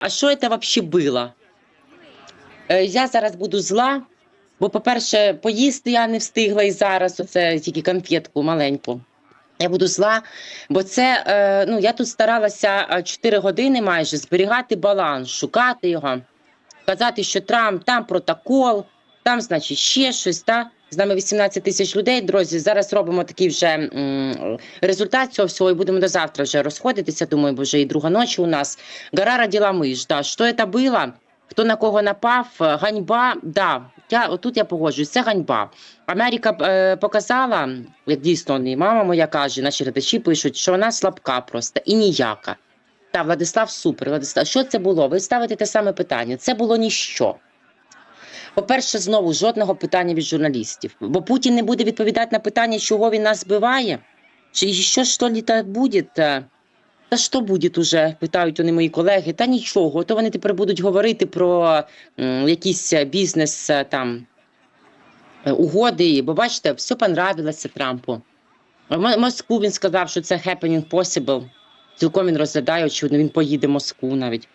а що це взагалі було? Е, Я зараз буду зла, бо, по-перше, поїсти я не встигла і зараз, оце тільки конфетку маленьку. Я буду зла, бо це е, ну я тут старалася 4 години майже зберігати баланс, шукати його, казати, що Трамп там протокол, там, значить, ще щось. Та з нами 18 тисяч людей. Друзі, зараз робимо такий вже результат цього всього, і будемо до завтра вже розходитися. Думаю, бо вже і друга ночі у нас. Гора родила миш. Да. Що це було? Хто на кого напав? Е, Ганьба, да. Я отут я погоджуюсь, це ганьба. Америка е, показала, як дійсно і мама моя каже, наші глядачі пишуть, що вона слабка просто і ніяка. Та Владислав супер. Владислав, що це було? Ви ставите те саме питання. Це було ніщо. По-перше, знову жодного питання від журналістів. Бо Путін не буде відповідати на питання, чого він нас збиває. Чи що ж то літа буде? Та що буде уже? питають вони мої колеги. Та нічого, то вони тепер будуть говорити про м, якісь е, бізнес е, там е, угоди. Бо бачите, все понравилося Трампу. М- Москву він сказав, що це happening possible. Цілком він розглядає, очевидно, він поїде в Москву навіть.